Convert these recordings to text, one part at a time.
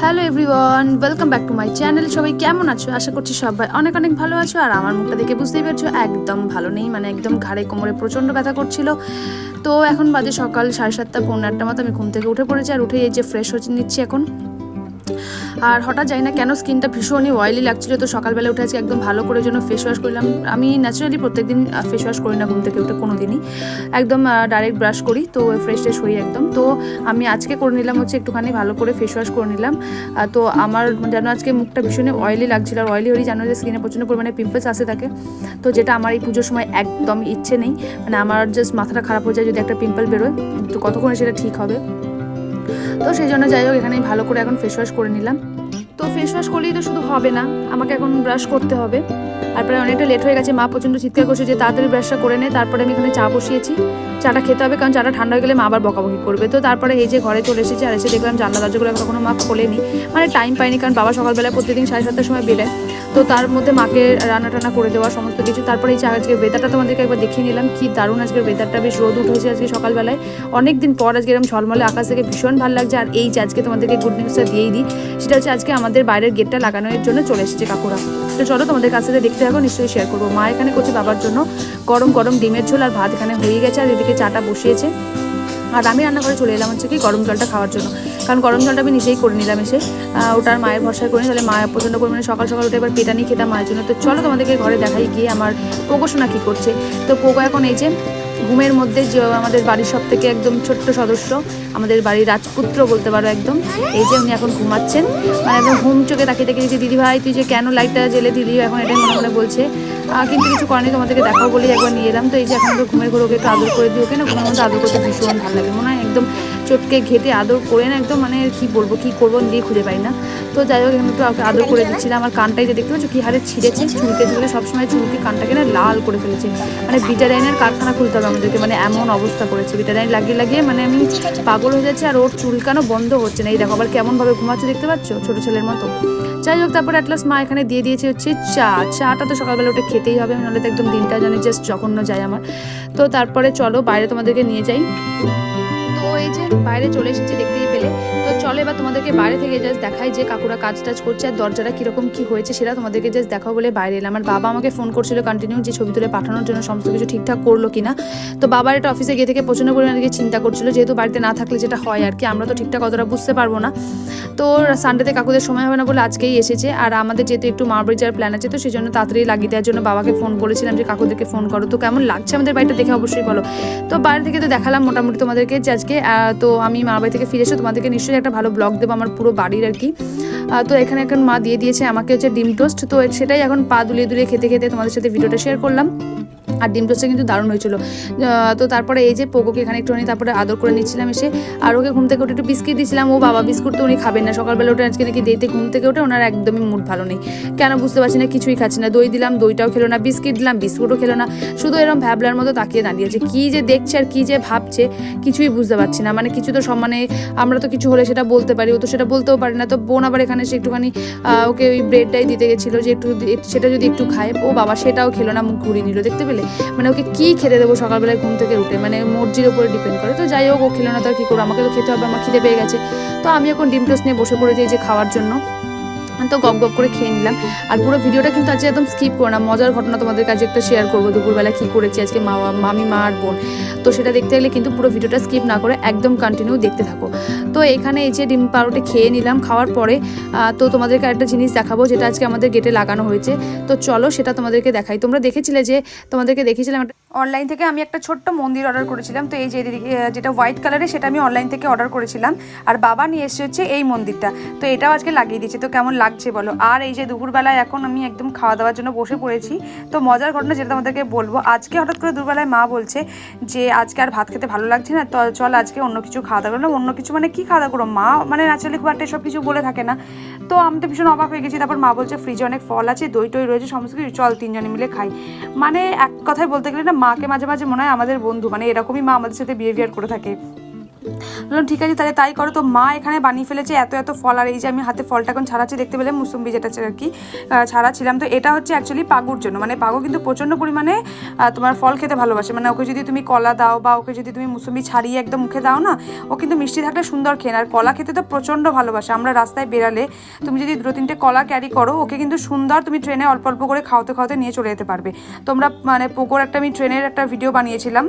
Hello everyone welcome back to my channel সবাই কেমন আছো? আশা করছি সবাই অনেক অনেক ভালো আছো। আর আমার মুখটা দেখে বুঝতেই পারছ, একদম ভালো নেই। মানে একদম ঘাড়ে, কোমরে প্রচণ্ড ব্যথা করছিল। তো এখন বাজে সকাল সাড়ে সাতটা, পৌনে আটটা মতো আমি ঘুম থেকে উঠে পড়েছি। আর উঠে এই যে ফ্রেশ হচ্ছে নিচ্ছি এখন। আর হঠাৎ যাই না কেন স্কিনটা ভীষণই অয়েলি লাগছিল, তো সকালবেলা উঠে আজকে একদম ভালো করে জন্য ফেস ওয়াশ করলাম। আমি ন্যাচারালি প্রত্যেকদিন ফেস ওয়াশ করি না ঘুম থেকে উঠে কোনো দিনই একদম ডাইরেক্ট ব্রাশ করি, তো ফ্রেশ ট্রেশ হই একদম। তো আমি আজকে করে নিলাম হচ্ছে একটুখানি ভালো করে ফেস ওয়াশ করে নিলাম। তো আমার যেন আজকে মুখটা ভীষণই অয়েলি লাগছিল। আর অয়েলি হলেই জানো যে স্কিনে প্রচণ্ড পরিমাণে পিম্পলস আসে থাকে তো যেটা আমার এই পুজোর সময় একদম ইচ্ছে নেই। মানে আমার জাস্ট মাথাটা খারাপ হয়ে যায় যদি একটা পিম্পল বেরোয়, তো কতক্ষণে সেটা ঠিক হবে? তো সেই জন্য যাই হোক এখানে ভালো করে এখন ফেস ওয়াশ করে নিলাম। তো ফেস ওয়াশ করলেই তো শুধু হবে না, আমাকে এখন ব্রাশ করতে হবে। আর প্রায় অনেকটা লেট হয়ে গেছে, মা প্রচণ্ড চিৎকার করছে যে তাড়াতাড়ি ব্রাশটা করে নেয় তারপরে আমি এখানে চা বসিয়েছি। চাটা খেতে হবে, কারণ চাটা ঠান্ডা হয়ে গেলে মা আবার বকাবকি করবে। তো তারপরে এই যে ঘরে চলে এসেছি, আর এসে দেখলাম জানলা দরজাগুলো এখনও মা খোলেনি। মানে টাইম পাইনি, কারণ বাবা সকালবেলা প্রতিদিন সাড়ে সাতটার সময় বেরোয়। তো তার মধ্যে মাকে রান্না টানা করে দেওয়া, সমস্ত কিছু। তারপরে এই আজকে ওয়েদারটা তোমাদেরকে একবার দেখিয়ে নিলাম কি দারুণ আজকের ওয়েদারটা বেশ রোদ উঠেছে আজকে সকালবেলায়। অনেক দিন পর আজকে এরকম ঝলমলে আকাশ থেকে ভীষণ ভালো লাগছে। আর এই যে আজকে তোমাদেরকে গুড নিউজটা দিয়েই দিই, সেটা হচ্ছে আজকে আমাদের বাইরের গেটটা লাগানোর জন্য চলে এসেছে কাকুরা। তো চলো তোমাদের কাছ থেকে দেখতে থাকো, নিশ্চয়ই শেয়ার করব। মা এখানে করছে বাবার জন্য গরম গরম ডিমের ঝোল আর ভাত এখানে হয়ে গেছে। আর এদিকে চাটা বসিয়েছে। আর আমি রান্নাঘরে চলে এলাম হচ্ছে কি গরম জলটা খাওয়ার জন্য। কারণ গরম জলটা আমি নিজেই করে নিলাম এসে। ওটার মায়ের ভরসায় করে তাহলে মা প্রচণ্ড পরিমাণে সকাল সকাল উঠে এবার পেটানি খেতাম মায়ের জন্য। তো চলো তোমাদেরকে ঘরে দেখাই গিয়ে আমার পোকো শোনা কী করছে। তো পোকো এখন এই যে ঘুমের মধ্যে যে আমাদের বাড়ির সব থেকে একদম ছোট্ট সদস্য, আমাদের বাড়ির রাজপুত্র বলতে পারো একদম, এই যে উনি এখন ঘুমাচ্ছেন। মানে একদম ঘুম চোখে তাকিয়ে তাকিয়ে দিদি ভাই, তুই যে কেন লাইটটা জেলে দিলি? এখন এটাই মনে মনে বলছে। কিন্তু কিছু করেনি তোমাদেরকে দেখাও বলেই একবার নিয়ে এলাম। তো এই যে এখন ঘুমের ঘরে ওকে একটু আদর করে দিই, ওকে না ঘুমের মধ্যে আদর করতে ভীষণ ভালো লাগে। মনে হয় একদম চটকে ঘেটে আদর করে না একদম মানে কি বলব কি করব নিজেই খুঁজে পাই না। তো যাই হোক একটু আদর করে দিচ্ছিলাম। আমার কানটাই যে দেখতে পাচ্ছ কি হারে ছিঁড়েছে চুলকে চুলকে সবসময় চুলকে কানটাকে না লাল করে ফেলেছে। মানে বিটারাইনের কারখানা খুলতে হবে আমাদেরকে মানে এমন অবস্থা করেছে। বিটারাইন লাগিয়ে লাগিয়ে মানে আমি পাগল হয়ে যাচ্ছে আর ওর চুলকানো বন্ধ হচ্ছে না? এই দেখো আবার কেমনভাবে ঘুমাচ্ছে দেখতে পাচ্ছ? ছোট ছেলের মতো। যাই হোক তারপর অ্যাটলাস মা এখানে দিয়ে দিয়েছে হচ্ছে চা। চাটা তো সকালবেলা উঠে খেতেই হবে নাহলে তো একদম দিনটা জানি জাস্ট জঘন্য যায় আমার। তো তারপরে চলো বাইরে তোমাদেরকে নিয়ে যাই। এই যে বাইরে চলে এসেছি দেখতেই পেলে। চলে এবার তোমাদেরকে বাইরে থেকে জাস্ট দেখাই যে কাকুরা কাজ টাজ করছে আর দরজাটা কীরকম কি হয়েছে সেটা তোমাদেরকে জাস্ট দেখাও বলে বাইরে এলাম। আমার বাবা আমাকে ফোন করছিল কন্টিনিউ যে ছবি তুলে পাঠানোর জন্য সমস্ত কিছু ঠিকঠাক করল কিনা। তো বাবার এটা অফিসে গিয়ে থেকে প্রচণ্ড পরিমাণে গিয়ে চিন্তা করছিল, যেহেতু বাড়িতে না থাকলে যেটা হয় আর কি, আমরা তো ঠিকঠাক অতটা বুঝতে পারব না। তো সানডেতে কাকুদের সময় হবে না বলে আজকেই এসেছে। আর আমাদের যেহেতু একটু মারবাড়ি যাওয়ার প্ল্যান আছে, তো সেই জন্য তাড়াতাড়ি লাগিয়ে দেওয়ার জন্য বাবাকে ফোন করেছিলাম যে, কাকুদেরকে ফোন করো। তো কেমন লাগছে আমাদের বাড়িটা দেখে অবশ্যই বলো। তো বাইরে থেকে তো দেখালাম মোটামুটি তোমাদেরকে যে আজকে তো আমি মা বাড়ি থেকে ফিরে এসে তোমাদেরকে নিশ্চয়ই একটা ভালো ব্লগ দেবো আমার পুরো বাড়ির আর কি। তো এখানে এখন মা দিয়ে দিয়েছে আমাকে হচ্ছে ডিম টোস্ট। তো সেটাই এখন পা দুলিয়ে দুলিয়ে খেতে খেতে তোমাদের সাথে ভিডিওটা শেয়ার করলাম। আর ডিম টোস্টটা কিন্তু দারুণ হয়েছিল। তো তারপরে এই যে পোকোকে এখানে একটুখানি তারপরে আদর করে নিচ্ছিলাম এসে। আর ওকে ঘুম থেকে উঠে একটু বিস্কিট দিয়েছিলাম। ও বাবা বিস্কুট তো উনি খাবেন না। সকালবেলা উঠে আজকে নাকি দিতে ঘুম থেকে উঠে ওনার একদমই মুড ভালো নেই। কেন বুঝতে পারছি না, কিছুই খাচ্ছি না। দই দিলাম, দইটাও খেলো না, বিস্কিট দিলাম, বিস্কুটও খেলো না। শুধু এরকম ভ্যাবলার মতো তাকিয়ে দাঁড়িয়েছে। কি যে দেখছে আর কি যে ভাবছে, কিছুই বুঝতে পারছি না। মানে কিছু তো সব মানে আমরা তো কিছু হলে সেটা বলতে পারি, ও তো সেটা বলতেও পারি না। তো বোন আবার এখানে সে একটুখানি ওকে ওই ব্রেডটাই দিতে গেছিল যে একটু সেটা যদি একটু খায়, ও বাবা সেটাও খেলো না, মুখ ঘুরিয়ে নিল। দেখতে পেলে? মানে ওকে কি খেতে দেবো সকালবেলায় ঘুম থেকে উঠে? মানে মর্জির ওপরে ডিপেন্ড করে। তো যাই হোক, ও খেলো না তো আর কী করব? আমাকে তো খেতে হবে, আমার খিদে পেয়ে গেছে। তো আমি এখন ডিম টোস্ট নিয়ে বসে পড়েছি যে খাওয়ার জন্য। তো গপ গপ করে খেয়ে নিলাম। আর পুরো ভিডিওটা কিন্তু আজকে একদম স্কিপ করো না। মজার ঘটনা তোমাদের কাছে একটা শেয়ার করব। দুপুরবেলা কী করেছি আজকে মা, মামি, মা আর বোন। তো সেটা দেখতে গেলে কিন্তু পুরো ভিডিওটা স্কিপ না করে একদম কন্টিনিউ দেখতে থাকো। তো এখানে এই যে ডিম পাউরুটি খেয়ে নিলাম। খাওয়ার পরে তো তোমাদেরকে একটা জিনিস দেখাবো, যেটা আজকে আমাদের গেটে লাগানো হয়েছে। তো চলো সেটা তোমাদেরকে দেখাই। তোমরা দেখেছিলে যে, তোমাদেরকে দেখেছিলাম অনলাইন থেকে আমি একটা ছোট্ট মন্দির অর্ডার করেছিলাম। তো এই যে যেটা হোয়াইট কালারের সেটা আমি অনলাইন থেকে অর্ডার করেছিলাম। আর বাবা নিয়ে এসে হচ্ছে এই মন্দিরটা। তো এটাও আজকে লাগিয়ে দিয়েছে। তো কেমন লাগছে বলো। আর এই যে দুপুরবেলায় এখন আমি একদম খাওয়া দাওয়ার জন্য বসে পড়েছি, তো মজার ঘটনা যেটা তোমাদেরকে বলব, আজকে হঠাৎ করে দুপুরবেলায় মা বলছে যে, আজকে আর ভাত খেতে ভালো লাগছে না, তো চল আজকে অন্য কিছু খাওয়া দাওয়া করলাম। অন্য কিছু মানে কি খাওয়া দাওয়া করো মা মানে ন্যাচারালি খুব একটা সব কিছু বলে থাকে না। তো আমি তো ভীষণ অবাক হয়ে গেছি। তারপর মা বলছে ফ্রিজে অনেক ফল আছে, দই টই রয়েছে, সমস্ত কিছু। চল তিনজনে মিলে খাই। মানে এক কথায় বলতে গেলে না, মাকে মাঝে মাঝে মনে হয় আমাদের বন্ধু মানে এরকমই মা আমাদের সাথে বিহেভিয়ার করে থাকে। বললাম, ঠিক আছে, তাহলে তাই করো। তো মা এখানে বানিয়ে ফেলেছে এত এত ফল। আর এই যে আমি হাতে ফলটা এখন ছাড়াচ্ছি, দেখতে পেলে মুসুম্বি যেটা আর কি ছাড়াচ্ছিলাম। তো এটা হচ্ছে অ্যাকচুয়ালি পাগুর জন্য। মানে পাগু কিন্তু প্রচণ্ড পরিমাণে তোমার ফল খেতে ভালোবাসে। মানে ওকে যদি তুমি কলা দাও বা ওকে যদি তুমি মুসুম্বি ছাড়িয়ে একদম মুখে দাও না, ও কিন্তু মিষ্টি থাকলে সুন্দর খেয়ে। আর কলা খেতে তো প্রচণ্ড ভালোবাসে। আমরা রাস্তায় বেরালে তুমি যদি দু তিনটে কলা ক্যারি করো, ওকে কিন্তু সুন্দর তুমি ট্রেনে অল্প অল্প করে খাওয়াতে খাওয়াতে নিয়ে চলে যেতে পারবে। তোমরা মানে পোকোর একটা আমি ট্রেনের একটা ভিডিও বানিয়েছিলাম।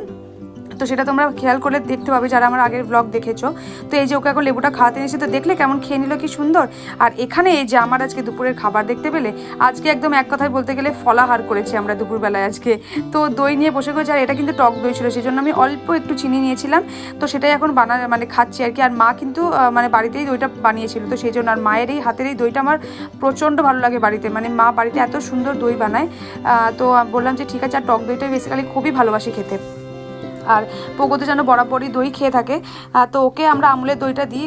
তো সেটা তোমরা খেয়াল করলে দেখতে পাবে যারা আমার আগের ব্লগ দেখেছ। তো এই যে ওকে এখন লেবুটা খাওয়াতে এসে তো দেখলে কেমন খেয়ে নিল কি সুন্দর। আর এখানে এই যে আমার আজকে দুপুরের খাবার দেখতে পেলে, আজকে একদম এক কথায় বলতে গেলে ফলাহার করেছি আমরা দুপুরবেলায় আজকে। তো দই নিয়ে বসে করেছি আর এটা কিন্তু টক দই ছিল সেই জন্য আমি অল্প একটু চিনি নিয়েছিলাম। তো সেটাই এখন বানা মানে খাচ্ছি আর কি। আর মা কিন্তু মানে বাড়িতেই দইটা বানিয়েছিল, তো সেই জন্য আর মায়ের এই হাতের এই দইটা আমার প্রচণ্ড ভালো লাগে বাড়িতে। মানে মা বাড়িতে এত সুন্দর দই বানায় তো বললাম যে ঠিক আছে, আর টক দইটা বেসিক্যালি খুবই ভালোবাসি খেতে। আর পোগোতে যেন বরাবরই দই খেয়ে থাকে। তো ওকে আমরা আমুলের দইটা দিই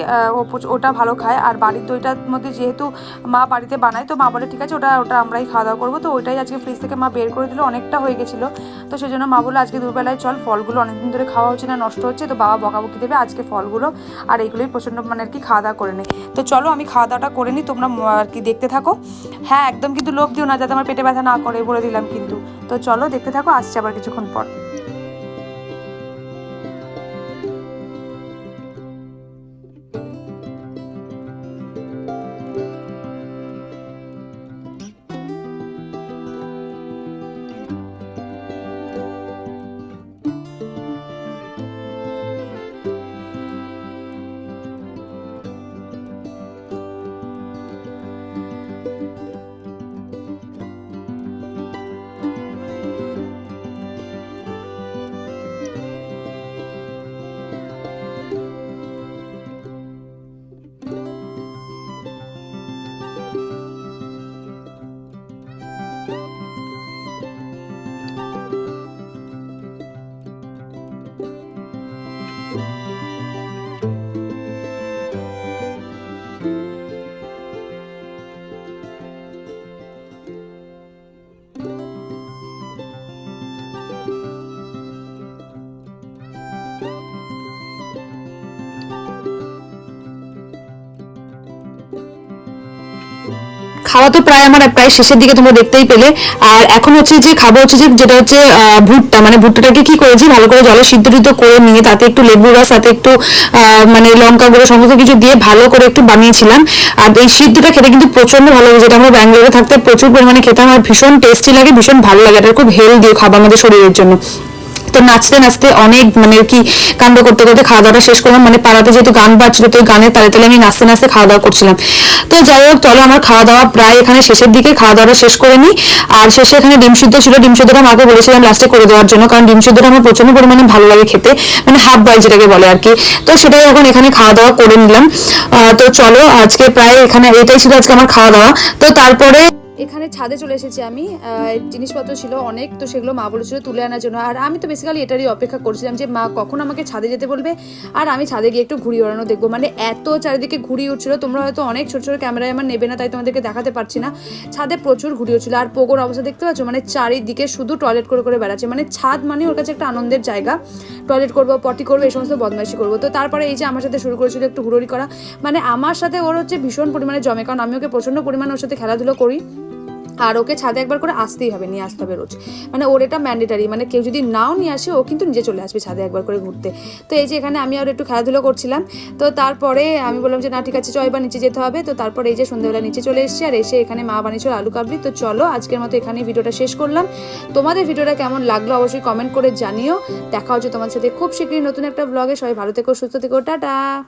ওটা ভালো খায়। আর বাড়ির দইটার মধ্যে যেহেতু মা বাড়িতে বানায়, তো মা বলে, ঠিক আছে, ওটা ওটা আমরাই খাওয়া দাওয়া করব। তো ওইটাই আজকে ফ্রিজ থেকে মা বের করে দিল, অনেকটা হয়ে গেছিল। তো সেই জন্য মা বলে আজকে দুবেলায় চল, ফলগুলো অনেকদিন ধরে খাওয়া হচ্ছে না, নষ্ট হচ্ছে, তো বাবা বকাবকি দেবে আজকে ফলগুলো, আর এইগুলোই প্রচণ্ড মানে আর কি খাওয়া দাওয়া করে নেই তো চলো, আমি খাওয়া দাওয়াটা করে নিই, তোমরা আর কি দেখতে থাকো। হ্যাঁ একদম কিন্তু লোভ দিও না, যাতে আমার পেটে ব্যথা না করে বলে দিলাম কিন্তু। তো চলো, দেখতে থাকো, আসছে আবার কিছুক্ষণ পর। খাওয়া তো প্রায় আমার প্রায় শেষের দিকে তোমরা দেখতেই পেলে। আর এখন হচ্ছে যে খাব হচ্ছে যে যেটা হচ্ছে ভুট্টা। মানে ভুট্টাটাকে কি করেছি? ভালো করে জলে সিদ্ধ টিদ্ধ করে নিয়ে তাতে একটু লেবু রস সাথে একটু মানে লঙ্কা গুঁড়ো, সমস্ত কিছু দিয়ে ভালো করে একটু বানিয়েছিলাম। আর এই সিদ্ধটা খেতে কিন্তু প্রচণ্ড ভালো লাগে যেটা আমরা ব্যাঙ্গালোরে থাকতে প্রচুর পরিমাণে খেতাম আর ভীষণ টেস্টি লাগে, ভীষণ ভালো লাগে। এটা খুব হেলদি খাবার আমাদের শরীরের জন্য। তো নাচতে নাচতে অনেক মানে কি কাণ্ড করতে করতে খাওয়া দাওয়াটা শেষ করলাম। মানে পাড়াতে যেহেতু গান বাজছিল, তো গানের তালে তালে আমি নাচতে নাচতে খাওয়া দাওয়া করছিলাম। তো যাই হোক, চলো আমার খাওয়া দাওয়া প্রায় এখানে শেষের দিকে খাওয়া দাওয়াটা শেষ করে নিই। আর শেষে এখানে ডিম সিদ্ধ ছিল, ডিম সিদ্ধটা মাকে বলেছিলাম লাস্টে করে দেওয়ার জন্য, কারণ ডিম সিদ্ধটা আমার প্রচণ্ড পরিমাণে ভালো লাগে খেতে মানে হাফ বয়েল যেটাকে বলে আর কি। তো সেটাই এখন এখানে খাওয়া দাওয়া করে নিলাম। তো চলো আজকে প্রায় এখানে এটাই ছিল আজকে আমার খাওয়া দাওয়া তো তারপরে এখানে ছাদে চলে এসেছি আমি। জিনিসপত্র ছিল অনেক, তো সেগুলো মা বলেছিল তুলে আনার জন্য। আর আমি তো বেসিক্যালি এটারই অপেক্ষা করছিলাম যে মা কখন আমাকে ছাদে যেতে বলবে। আর আমি ছাদে গিয়ে একটু ঘুরি ওড়ানো দেখব। মানে এত চারিদিকে ঘুরি উঠছিল তোমরা হয়তো অনেক ছোট ছোট ক্যামেরায় আমার নেবে না, তাই তোমাদেরকে দেখাতে পারছি না। ছাদে প্রচুর ঘুরি উঠছিল আর পোগোর অবস্থা দেখতে পাচ্ছ? মানে চারিদিকে শুধু টয়লেট করে করে বেড়াচ্ছে। মানে ছাদ মানে ওর কাছে একটা আনন্দের জায়গা। টয়লেট করব পটি করব, এই সমস্ত বদমাইশি করব। তো তারপরে এই যে আমার সাথে শুরু করেছিল একটু হুড়োড়ি করা। মানে আমার সাথে ওর হচ্ছে ভীষণ পরিমাণে জমে। কারণ আমি ওকে প্রচণ্ড পরিমাণে ওর সাথে খেলাধুলো করি। আর ওকে ছাদে একবার করে আসতেই হবে, নিয়ে আসতে হবে রোজ। মানে ওর এটা ম্যান্ডেটারি মানে কেউ যদি নাও নিয়ে আসে, ও কিন্তু নিজে চলে আসবে ছাদে একবার করে ঘুরতে। তো এই যে এখানে আমি আর একটু খেলাধুলো করছিলাম, তো তারপরে আমি বললাম যে, না, ঠিক আছে চ এবার নিচে যেতে হবে। তো তারপরে এই যে সন্ধ্যাবেলা নিচে চলে এসেছি, আর এসে এখানে মা বানিয়েছিল আলু কাবলি। তো চলো, আজকের মতো এখানে ভিডিওটা শেষ করলাম। তোমাদের ভিডিওটা কেমন লাগল অবশ্যই কমেন্ট করে জানিও। দেখা হচ্ছে তোমার সাথে খুব শীঘ্রই নতুন একটা ব্লগে সবাই ভালো থেকো, সুস্থ থেকো, টাটা!